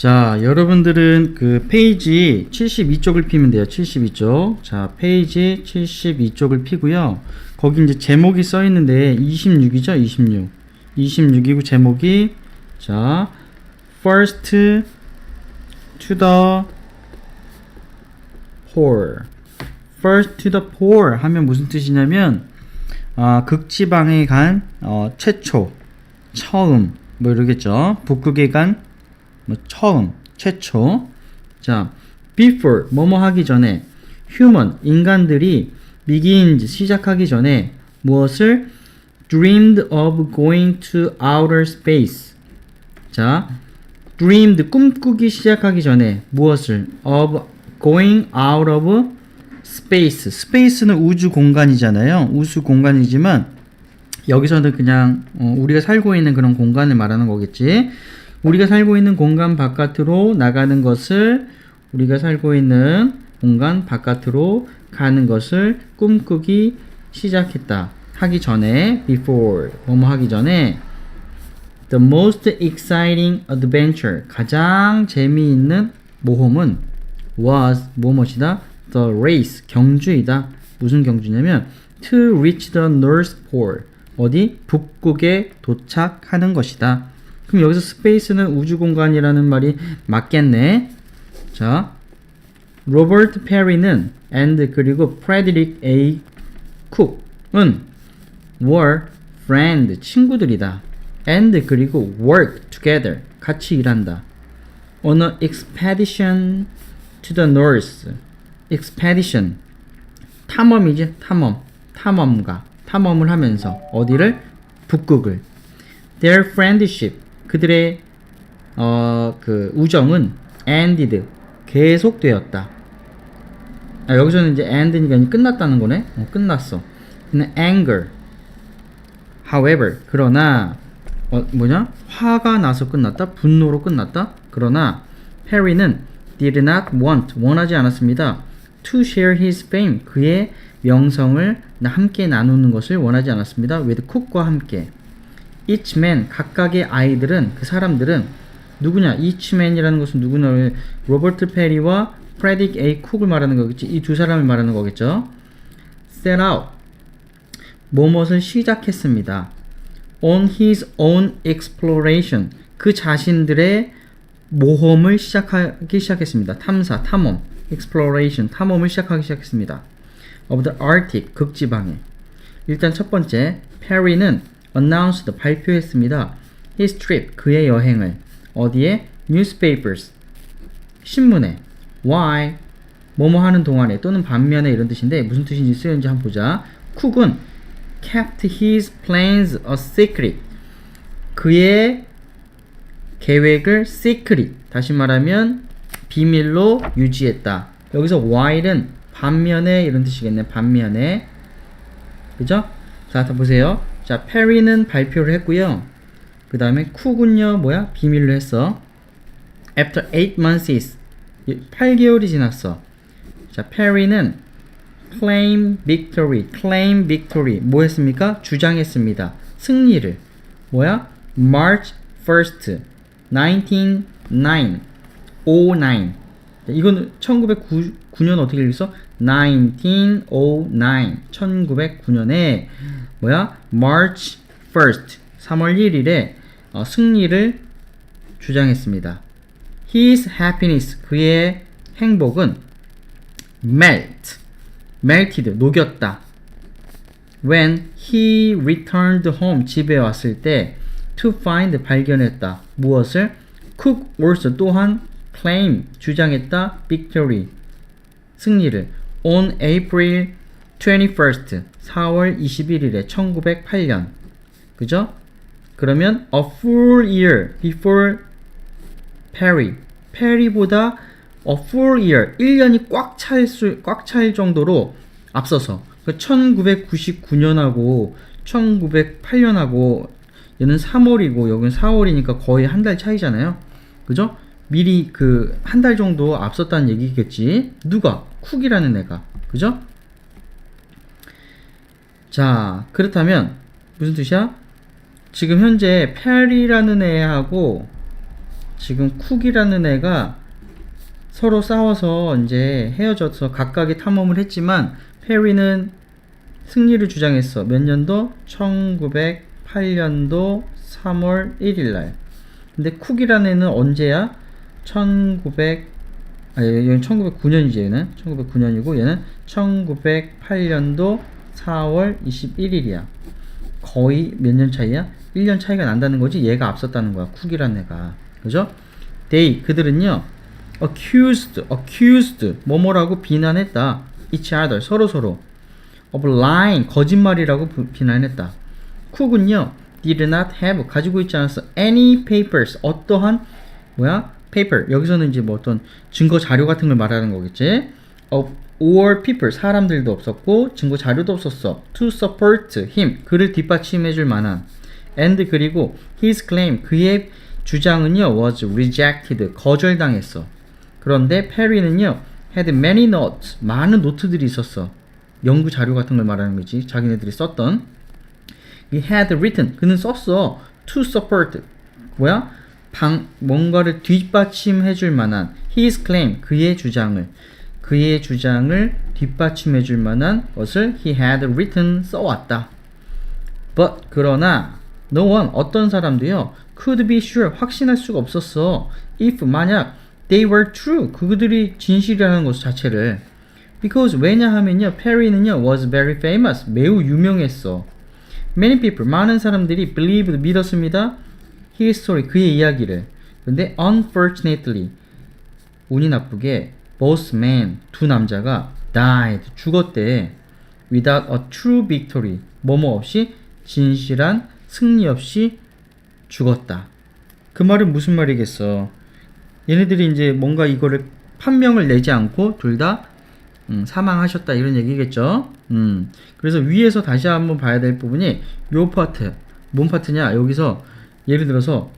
자, 여러분들은 그 페이지 72쪽을 피면 돼요. 72쪽. 자, 페이지 72쪽을 피고요. 거기 이제 제목이 써 있는데 26이죠? 26. 26이고 제목이 자, first to the poor. first to the poor 하면 무슨 뜻이냐면 아, 극지방에 간 어, 최초, 처음 뭐 이러겠죠. 북극에 간 뭐 처음, 최초. 자, before 뭐뭐 하기 전에 human 인간들이 begins 시작하기 전에 무엇을 dreamed of going to outer space. 자, dreamed 꿈꾸기 시작하기 전에 무엇을 of going out of space. space는 우주 공간이잖아요. 우주 공간이지만 여기서는 그냥 어, 우리가 살고 있는 그런 공간을 말하는 거겠지. 우리가 살고 있는 공간 바깥으로 나가는 것을 우리가 살고 있는 공간 바깥으로 가는 것을 꿈꾸기 시작했다. 하기 전에 before 뭐뭐 하기 전에 the most exciting adventure 가장 재미있는 모험은 was 뭐뭐이다 the race 경주이다. 무슨 경주냐면 to reach the North Pole 어디 북극에 도착하는 것이다. 그럼 여기서 스페이스는 우주 공간이라는 말이 맞겠네. 자, 로버트 페리는 and 그리고 프레드릭 A 쿡은 were friend 친구들이다. and 그리고 work together 같이 일한다. on a expedition to the north. expedition 탐험이지 탐험 탐험가 탐험을 하면서 어디를 북극을 their friendship 그들의 어 그 우정은 ended 계속되었다. 아, 여기서는 이제 end니까 끝났다는 거네. 어, 끝났어. 근데 anger. However, 그러나 어, 뭐냐? 화가 나서 끝났다. 분노로 끝났다. 그러나 페리는 did not want 원하지 않았습니다. to share his fame 그의 명성을 함께 나누는 것을 원하지 않았습니다. with cook과 함께. Man 각각의 아이들은 그 사람들은 누구냐? man이라는 것은 누구냐? 로버트 페리와 프레딕 A 쿡을 말하는 거겠지. 이 두 사람을 말하는 거겠죠. set out 뭐뭇을 시작했습니다. on his own exploration 그 자신들의 모험을 시작하기 시작했습니다. 탐사, 탐험, exploration, 탐험을 시작하기 시작했습니다. of the Arctic 극지방에 일단 첫 번째 페리는 announced 발표했습니다. his trip 그의 여행을 어디에 newspapers 신문에 why 뭐뭐 하는 동안에 또는 반면에 이런 뜻인데 무슨 뜻인지 쓰였는지 한번 보자. 쿡은 kept his plans a secret 그의 계획을 secret 다시 말하면 비밀로 유지했다. 여기서 while은 반면에 이런 뜻이겠네. 반면에 그죠? 자, 다 보세요. 자, 페리는 발표를 했고요. 그 다음에 쿡은요, 뭐야? 비밀로 했어. After 8 months, 8개월이 지났어. 자, 페리는 claim victory, claim victory. 뭐 했습니까? 주장했습니다. 승리를. 뭐야? March 1st, 1909. 09. 이건 1909년 어떻게 읽겠어? 1909. 1909년에 뭐야? March 1st. 3월 1일에 어, 승리를 주장했습니다. His happiness. 그의 행복은 melt. melted. 녹였다. When he returned home. 집에 왔을 때 to find. 발견했다. 무엇을? Cook also. 또한 claim. 주장했다. victory. 승리를. On April 21st. 4월 21일에 1908년. 그죠? 그러면 a full year before Perry. 페리보다 a full year, 1년이 꽉 찰 수, 꽉 찰 정도로 앞서서 그 1999년하고 1908년하고 얘는 3월이고 여기는 4월이니까 거의 한 달 차이잖아요. 그죠? 미리 그 한 달 정도 앞섰다는 얘기겠지. 누가? 쿡이라는 애가. 그죠? 자, 그렇다면 무슨 뜻이야? 지금 현재 페리라는 애하고 지금 쿡이라는 애가 서로 싸워서 이제 헤어져서 각각의 탐험을 했지만 페리는 승리를 주장했어. 몇 년도? 1908년도 3월 1일 날. 근데 쿡이라는 애는 언제야? 1900 아, 얘는 1909년이지 얘는 1909년이고 얘는 1908년도 4월 21일이야. 거의 몇 년 차이야? 1년 차이가 난다는 거지 얘가 앞섰다는 거야. 쿡이라는 애가. 그죠? they 그들은요. accused accused 뭐뭐라고 비난했다. each other 서로 서로 of lying 거짓말이라고 부- 비난했다. 쿡은요. did not have 가지고 있지 않았어. any papers 어떠한 뭐야? paper 여기서는 이제 뭐 어떤 증거 자료 같은 걸 말하는 거겠지. Of or people. 사람들도 없었고 증거 자료도 없었어. to support him. 그를 뒷받침해 줄 만한. And 그리고 his claim. 그의 주장은요 was rejected. 거절당했어. 그런데 페리는요 had many notes. 많은 노트들이 있었어. 연구 자료 같은 걸 말하는 거지. 자기네들이 썼던. He had written. 그는 썼어. To support. 뭐야? 방 뭔가를 뒷받침해 줄 만한. His claim. 그의 주장을 그의 주장을 뒷받침해 줄 만한 것을 he had written 써왔다 but 그러나 no one 어떤 사람도요 could be sure 확신할 수가 없었어 if 만약 they were true 그들이 진실이라는 것 자체를 because 왜냐하면요 페리는요 was very famous 매우 유명했어 Many people, 많은 사람들이 believed, 믿었습니다. His story, 그의 이야기를. 근데 unfortunately, 운이 나쁘게 both men, 두 남자가 died, 죽었대. Without a true victory, 뭐뭐 없이 진실한 승리 없이 죽었다. 그 말은 무슨 말이겠어? 얘네들이 이제 뭔가 이거를 판명을 내지 않고 둘다 음, 사망하셨다 이런 얘기겠죠. 음, 그래서 위에서 다시 한번 봐야 될 부분이 요 파트 뭔 파트냐 여기서 예를 들어서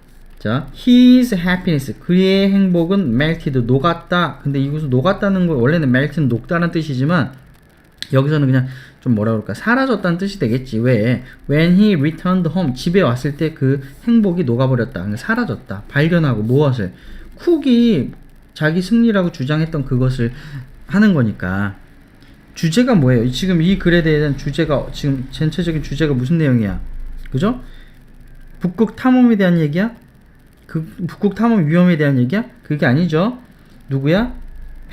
자 his happiness 그의 행복은 melted 녹았다. 근데 이곳은 녹았다는 거 원래는 melt는 녹다는 뜻이지만 여기서는 그냥 좀 뭐라 그럴까? 사라졌다는 뜻이 되겠지. 왜? When he returned home 집에 왔을 때 그 행복이 녹아버렸다. 그러니까 사라졌다. 발견하고 무엇을? 쿡이 자기 승리라고 주장했던 그것을 하는 거니까. 주제가 뭐예요? 지금 이 글에 대한 주제가 지금 전체적인 주제가 무슨 내용이야? 그죠? 북극 탐험에 대한 얘기야 그 북극 탐험 위험에 대한 얘기야 그게 아니죠 누구야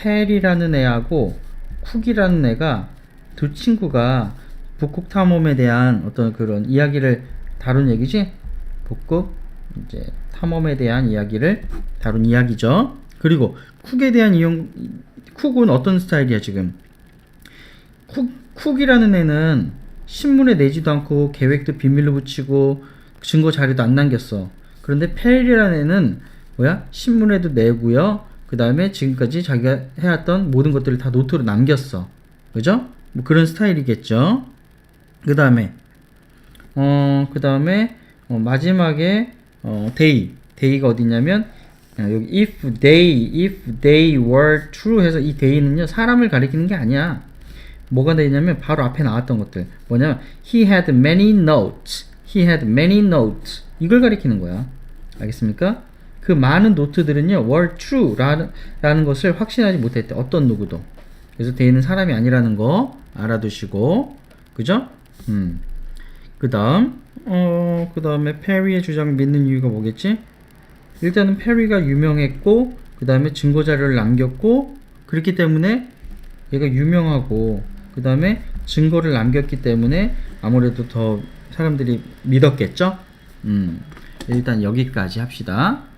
헬이라는 애하고 쿡이라는 애가 두 친구가 북극 탐험에 대한 어떤 그런 이야기를 다룬 얘기지? 북극 이제 탐험에 대한 이야기를 다룬 이야기죠. 그리고 쿡에 대한 이용 쿡은 어떤 스타일이야 지금? 쿡 쿡이라는 애는 신문에 내지도 않고 계획도 비밀로 붙이고 증거 자료도 안 남겼어. 그런데 펠이라는 애는 뭐야? 신문에도 내고요. 그 다음에 지금까지 자기가 해왔던 모든 것들을 다 노트로 남겼어. 그죠? 뭐 그런 스타일이겠죠. 그 다음에 어, 그 다음에 어, 마지막에 어, they. day가 어디냐면 어, 여기 if they, if they were true 해서 이 they는요 사람을 가리키는 게 아니야. 뭐가 되냐면 바로 앞에 나왔던 것들 뭐냐면 he had many notes, he had many notes 이걸 가리키는 거야. 알겠습니까? 그 많은 노트들은요 were true 라는, 라는 것을 확신하지 못했대. 어떤 누구도. 그래서 they는 사람이 아니라는 거 알아두시고 그죠? 음. 그 다음, 어, 그 다음에 페리의 주장을 믿는 이유가 뭐겠지? 일단은 페리가 유명했고, 그 다음에 증거자료를 남겼고, 그렇기 때문에 얘가 유명하고, 그 다음에 증거를 남겼기 때문에 아무래도 더 사람들이 믿었겠죠? 음, 일단 여기까지 합시다.